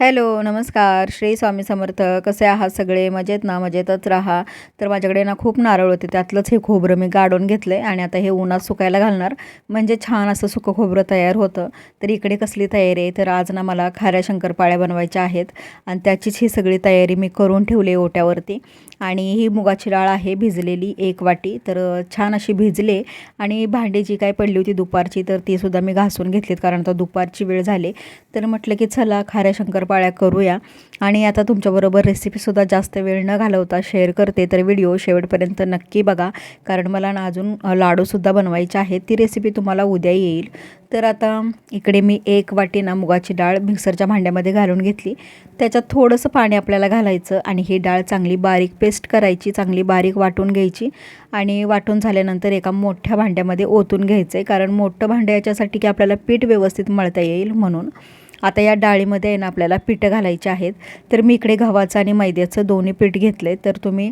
Hello नमस्कार. श्री स्वामी समर्थ. कसे आहात सगळे? मजेत ना? मजेतच राहा. तर माझ्याकडे ना खूप नारळ होते. त्यातलंच हे खोबरं मी गाडून घेतलं आहे आणि आता हे उन्हात सुकायला घालणार. म्हणजे छान असं सुकं खोबरं तयार होतं. तर इकडे कसली तयारी आहे? तर आज ना मला खाऱ्या शंकरपाळ्या बनवायच्या आहेत. आणि त्याचीच ही सगळी तयारी मी करून ठेवली आहे ओट्यावरती. आणि ही मुगाची डाळ आहे भिजलेली एक वाटी. तर छान अशी भिजले. आणि भांडी जी काय पडली होती दुपारची तर तीसुद्धा मी घासून घेतलीत कारण आता दुपारची वेळ झाली. तर म्हटलं की चला खाऱ्या पाळ्या करूया. आणि आता तुमच्याबरोबर रेसिपीसुद्धा जास्त वेळ न घालवता शेअर करते तर व्हिडिओ शेवटपर्यंत नक्की बघा. कारण मला ना अजून लाडूसुद्धा बनवायचे आहेत. ती रेसिपी तुम्हाला उद्या येईल. तर आता इकडे मी एक वाटी ना मुगाची डाळ मिक्सरच्या भांड्यामध्ये घालून घेतली. त्याच्यात थोडंसं पाणी आपल्याला घालायचं आणि ही डाळ चांगली बारीक पेस्ट करायची चांगली बारीक वाटून घ्यायची. आणि वाटून झाल्यानंतर एका मोठ्या भांड्यामध्ये ओतून घ्यायचं आहे कारण मोठं भांडं याच्यासाठी की आपल्याला पीठ व्यवस्थित मळता येईल म्हणून. आता या डाळीमध्ये आहे ना आपल्याला पिठं घालायचे आहेत. तर मी इकडे गव्हाचं आणि मैद्याचं दोन्ही पीठ घेतले तर तुम्ही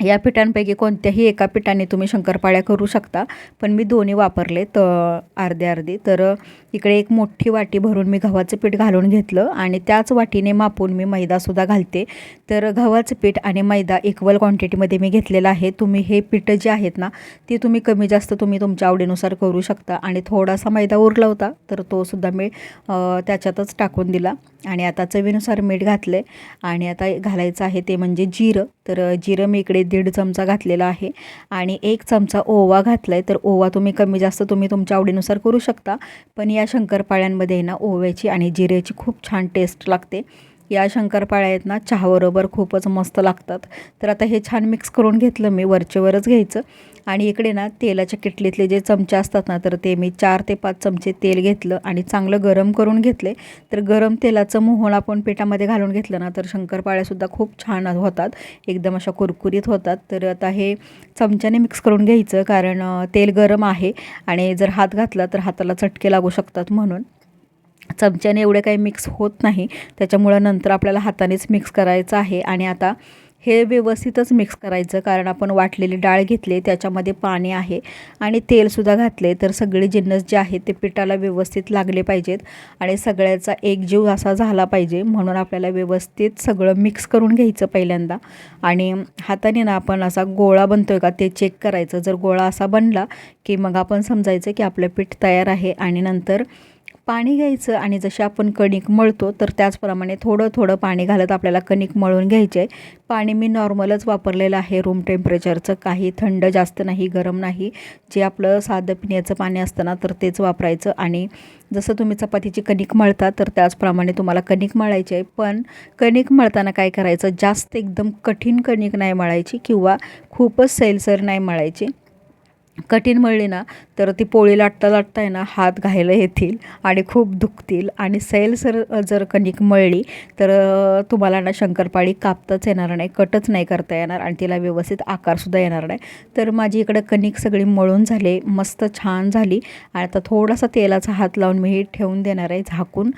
या पिठांपैकी कोणत्याही एका पिठाने तुम्ही शंकरपाळ्या करू शकता. पण मी दोन्ही वापरले तर अर्धे अर्धी. तर इकडे एक मोठी वाटी भरून मी गव्हाचं पीठ घालून घेतलं आणि त्याच वाटीने मापून मी मैदासुद्धा घालते. तर गव्हाचं पीठ आणि मैदा इक्वल क्वांटिटीमध्ये मी घेतलेलं आहे. तुम्ही हे पीठं जे आहेत ना ते तुम्ही कमी जास्त तुम्ही तुमच्या आवडीनुसार करू शकता आणि थोडासा मैदा उरला होता तर तोसुद्धा मी त्याच्यातच टाकून दिला. आणि आता चवीनुसार मीठ घातलं आणि आता घालायचं आहे ते म्हणजे जिरं. तर जिरं मी इकडे दीड चमचा घातलेला आहे. आणि एक चमचा ओवा घातला आहे तर ओवा तुम्ही कमी जास्त तुम्ही तुमच्या आवडीनुसार करू शकता. पण या शंकरपाळ्यांमध्ये ना ओव्याची आणि जिऱ्याची खूप छान टेस्ट लागते. या शंकरपाळ्या आहेत ना चहाबरोबर खूपच मस्त लागतात. तर आता हे छान मिक्स करून घेतलं मी वरचेवरच घ्यायचं. आणि इकडे ना तेलाच्या किटलीतले जे चमचे असतात ना तर ते मी चार ते पाच चमचे तेल घेतलं आणि चांगलं गरम करून घेतले. तर गरम तेलाचं मोहन आपण पिठामध्ये घालून घेतलं ना तर शंकरपाळ्यासुद्धा खूप छान होतात. एकदम अशा कुरकुरीत होतात. तर आता हे चमच्याने मिक्स करून घ्यायचं कारण तेल गरम आहे. आणि जर हात घातला तर हाताला चटके लागू शकतात म्हणून. चमच्याने एवढे काही मिक्स होत नाही. त्याच्यामुळं नंतर आपल्याला हातानेच मिक्स करायचं आहे. आणि आता हे व्यवस्थितच मिक्स करायचं कारण आपण वाटलेली डाळ घेतली त्याच्यामध्ये पाणी आहे आणि तेलसुद्धा घातले तर सगळे जिन्नस जे आहेत ते पिठाला व्यवस्थित लागले पाहिजेत आणि सगळ्याचा एक जीव असा झाला पाहिजे. म्हणून आपल्याला व्यवस्थित सगळं मिक्स करून घ्यायचं पहिल्यांदा. आणि हाताने ना आपण असा गोळा बनतो आहे का ते चेक करायचं. जर गोळा असा बनला की मग आपण समजायचं की आपलं पीठ तयार आहे आणि नंतर पाणी घ्यायचं आणि जसे आपण कणिक मळतो तर त्याचप्रमाणे थोडं थोडं पाणी घालत आपल्याला कणिक मळून घ्यायचे. आहे पाणी मी नॉर्मलच वापरलेलं आहे रूम टेम्परेचरचं. काही थंड जास्त नाही गरम नाही. जे आपलं साधं पिण्याचं पाणी असतं ना तर तेच वापरायचं. आणि जसं तुम्ही चपातीची कणिक मळता तर त्याचप्रमाणे तुम्हाला कणिक मळायची आहे. पण कणिक मळताना काय करायचं? जास्त एकदम कठीण कणिक नाही मळायची किंवा खूपच सैलसर नाही मळायची. कठीण मळली ना तर ती पोळी लाटता लाटता आहे ना हात घायला येतील आणि खूप दुखतील. आणि सैल सर जर कणिक मळली तर तुम्हाला ना शंकरपाळी कापताच येणार नाही कटच नाही करता येणार आणि तिला व्यवस्थित आकारसुद्धा येणार नाही. तर माझी इकडं कणिक सगळी मळून झाले मस्त छान झाली. आणि आता थोडासा तेलाचा हात लावून मी ठेवून देणार आहे झाकून.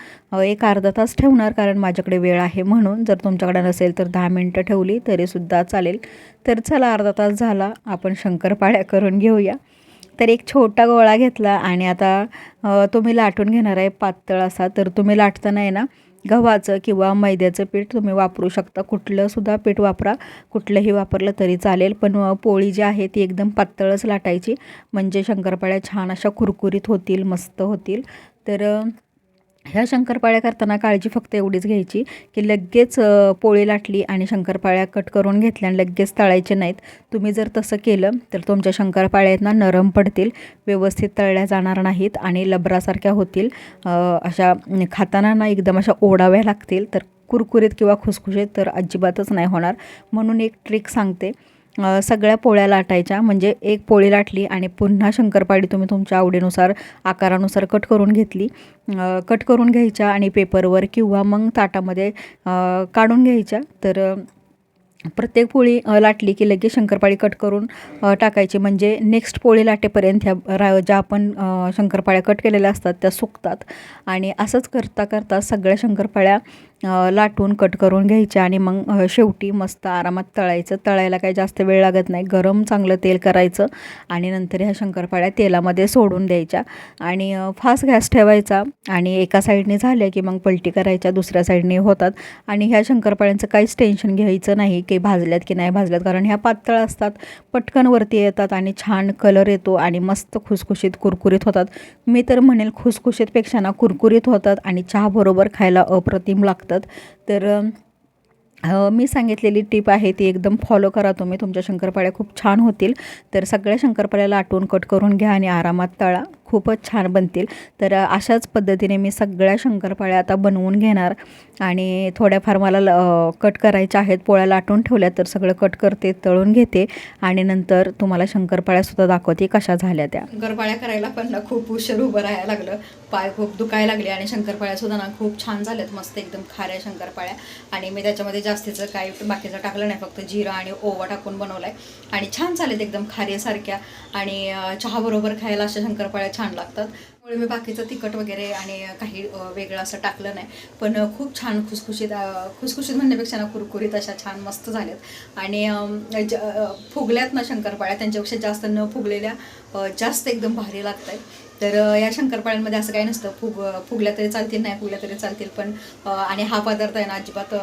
एक अर्धा तास ठेवणार कारण माझ्याकडे वेळ आहे म्हणून. जर तुमच्याकडे नसेल तर दहा मिनटं ठेवली तरीसुद्धा चालेल. तर चला अर्धा तास झाला. आपण शंकरपाळ्या करून घेऊया. तर एक छोटा गोळा घेतला आणि आता तुम्ही लाटून घेणार आहे पातळ असा. तर तुम्ही लाटताना आहे ना गव्हाचं किंवा मैद्याचं पीठ तुम्ही वापरू शकता. कुठलंसुद्धा पीठ वापरा. कुठलंही वापरलं तरी चालेल. पण पोळी जी आहे ती एकदम पातळच लाटायची. म्हणजे शंकरपाळ्या छान अशा कुरकुरीत होतील मस्त होतील. तर ह्या शंकरपाळ्या करताना काळजी फक्त एवढीच घ्यायची की लगेच पोळी लाटली आणि शंकरपाळ्या कट करून घेतल्या आणि लगेच तळायचे नाहीत. तुम्ही जर तसं केलं तर तुमच्या शंकरपाळ्यांना नरम पडतील व्यवस्थित तळल्या जाणार नाहीत आणि लबरासारख्या होतील. अशा खाताना ना एकदम अशा ओढाव्या लागतील तर कुरकुरीत किंवा खुसखुशीत तर अजिबातच नाही होणार. म्हणून एक ट्रिक सांगते सगळ्या पोळ्या लाटायच्या. म्हणजे एक पोळी लाटली आणि पुन्हा शंकरपाळी तुम्ही तुमच्या आवडीनुसार आकारानुसार कट करून घेतली. कट करून घ्यायच्या आणि पेपरवर किंवा मग ताटामध्ये काढून घ्यायच्या. तर प्रत्येक पोळी लाटली की लगेच शंकरपाळी कट करून टाकायची. म्हणजे नेक्स्ट पोळी लाटेपर्यंत ह्या रा ज्या आपण शंकरपाळ्या कट केलेल्या असतात त्या सुकतात. आणि असंच करता करता सगळ्या शंकरपाळ्या लाटून कट करून घ्यायच्या आणि मग शेवटी मस्त आरामात तळायचं. तळायला काही जास्त वेळ लागत नाही. गरम चांगलं तेल करायचं आणि नंतर ह्या शंकरपाळ्या तेलामध्ये सोडून द्यायच्या. आणि फास्ट गॅस ठेवायचा आणि एका साईडने झाल्या की मग पलटी करायच्या दुसऱ्या साईडने होतात. आणि ह्या शंकरपाळ्यांचं काहीच टेन्शन घ्यायचं नाही की भाजल्यात की नाही भाजल्यात. कारण ह्या पातळ असतात पटकन वरती येतात आणि छान कलर येतो आणि मस्त खुसखुशीत कुरकुरीत होतात. मी तर म्हणेल खुसखुशीतपेक्षा ना कुरकुरीत होतात आणि चहाबरोबर खायला अप्रतिम लागतं. लागतात तर मी सांगितलेली टिप आहे ती एकदम फॉलो करा तुम्ही. तुमच्या शंकरपाळ्या खूप छान होतील. तर सगळ्या शंकरपाळ्याला आटवून कट करून घ्या आणि आरामात तळा. खूपच छान बनतील. तर अशाच पद्धतीने मी सगळ्या शंकरपाळ्या आता बनवून घेणार आणि थोड्याफार मला ल- कट करायच्या आहेत. पोळ्या लाटून ठेवल्या तर सगळं कट करते तळून घेते आणि नंतर तुम्हाला शंकरपाळ्यासुद्धा दाखवते कशा झाल्या त्या. शंकरपाळ्या करायला पण ना खूप उशीर उभं राहायला लागलं. पाय खूप दुखायला लागले आणि शंकरपाळ्या सुद्धा ना खूप छान झाल्यात. मस्त एकदम खाऱ्या शंकरपाळ्या. आणि मी त्याच्यामध्ये जास्तीचं काही बाकीचं टाकलं नाही. फक्त जिरा आणि ओवा टाकून बनवलाय. आणि छान झालेत एकदम खाऱ्यासारख्या. आणि चहाबरोबर खायला अशा शंकरपाळ्या छान लागतात. त्यामुळे मी बाकीचं तिखट वगैरे आणि काही वेगळं असं टाकलं नाही. पण खूप छान खुसखुशीत खुसखुशीत म्हणण्यापेक्षा ना कुरकुरीत अशा छान मस्त झाल्यात. आणि ज- फुगल्यात ना शंकरपाळ्या त्यांच्यापेक्षा जास्त न फुगलेल्या जास्त एकदम भारी लागत आहेत तर या शंकरपाळ्यांमध्ये असं काही नसतं. फुग फुगल्या तरी चालतील नाही फुगल्या तरी चालतील. पण आणि हा पदार्थ आहे ना अजिबात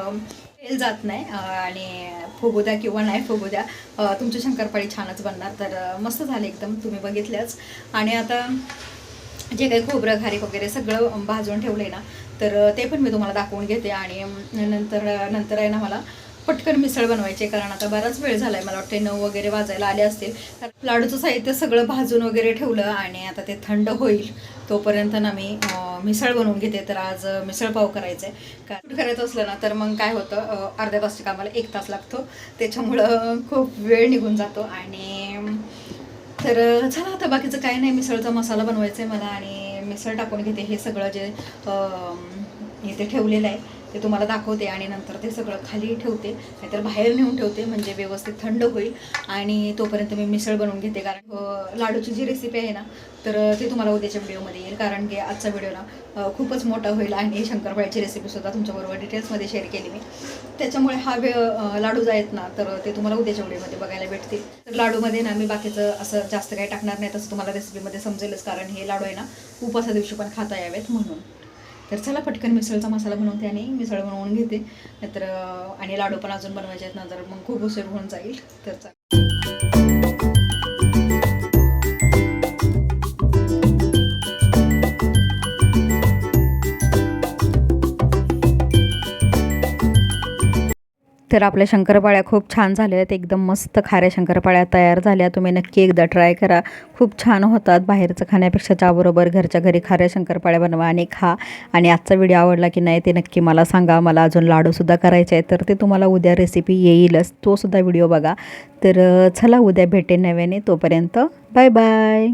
तेल जात नाही आणि फुगू द्या किंवा नाही फुगू द्या तुमची शंकरपाळी छानच बनणार. तर मस्त झाले एकदम तुम्ही बघितल्याच आणि आता जे काही खोबरं घारीक वगैरे सगळं भाजून ठेवलं आहे ना तर ते पण मी तुम्हाला दाखवून घेते. आणि नंतर नंतर आहे ना मला पटकन मिसळ बनवायचे कारण आता बराच वेळ झालाय मला वाटते नऊ वगैरे वाजायला आले असतील. तर लाडूचं साहित्य सगळं भाजून वगैरे ठेवलं आणि आता ते थंड होईल तोपर्यंत ना मी मिसळ बनवून घेते. तर आज मिसळपाव मिसळ पाव करायचं आहे कारण करायचं असलं ना तर मग काय होतं अर्ध्या तासच्या कामाला एक तास लागतो. त्याच्यामुळं खूप वेळ निघून जातो आणि तर झालं आता बाकीचं काही नाही. मिसळचा मसाला बनवायचा आहे मला आणि मिसळ टाकून घेते. हे सगळं जे इथे ठेवलेलं आहे. ते तुम्हाला दाखवते आणि नंतर ते सगळं खाली ठेवते. नाहीतर बाहेर नेऊन ठेवते म्हणजे व्यवस्थित थंड होईल. आणि तोपर्यंत मी मिसळ बनवून घेते कारण लाडूची जी रेसिपी आहे ना तर ते तुम्हाला उद्याच्या व्हिडिओमध्ये येईल. कारण की आजचा व्हिडिओ ना खूपच मोठा होईल आणि शंकरपाळ्याची रेसिपीसुद्धा तुमच्याबरोबर डिटेल्समध्ये शेअर केली मी. त्याच्यामुळे हा वेळ लाडू आहेत ना तर ते तुम्हाला उद्याच्या व्हिडिओमध्ये बघायला भेटतील. तर लाडूमध्ये ना मी बाकीचं असं जास्त काही टाकणार नाही तसं तुम्हाला रेसिपीमध्ये समजेलच. कारण हे लाडू आहे ना उपासा दिवशी पण खाता यावेत म्हणून. तर चला पटकन मिसळचा मसाला बनवते आणि मिसळ बनवून घेते. नाहीतर आणि लाडू पण अजून बनवायचे आहेत ना जर मग खूप उशीर होऊन जाईल तर तर आपल्या शंकरपाळ्या खूप छान झाल्या आहेत. एकदम मस्त खाऱ्या शंकरपाळ्या तयार झाल्या. तुम्ही नक्की एकदा ट्राय करा. खूप छान होतात बाहेरचं खाण्यापेक्षा त्याबरोबर घरच्या घरी खाऱ्या शंकरपाळ्या बनवा आणि खा. आणि आजचा व्हिडिओ आवडला की नाही ते नक्की मला सांगा. मला अजून लाडूसुद्धा करायचे आहेत. तर ते तुम्हाला उद्या रेसिपी येईलच. तोसुद्धा व्हिडिओ बघा. तर चला उद्या भेटेन नव्याने. तोपर्यंत बाय बाय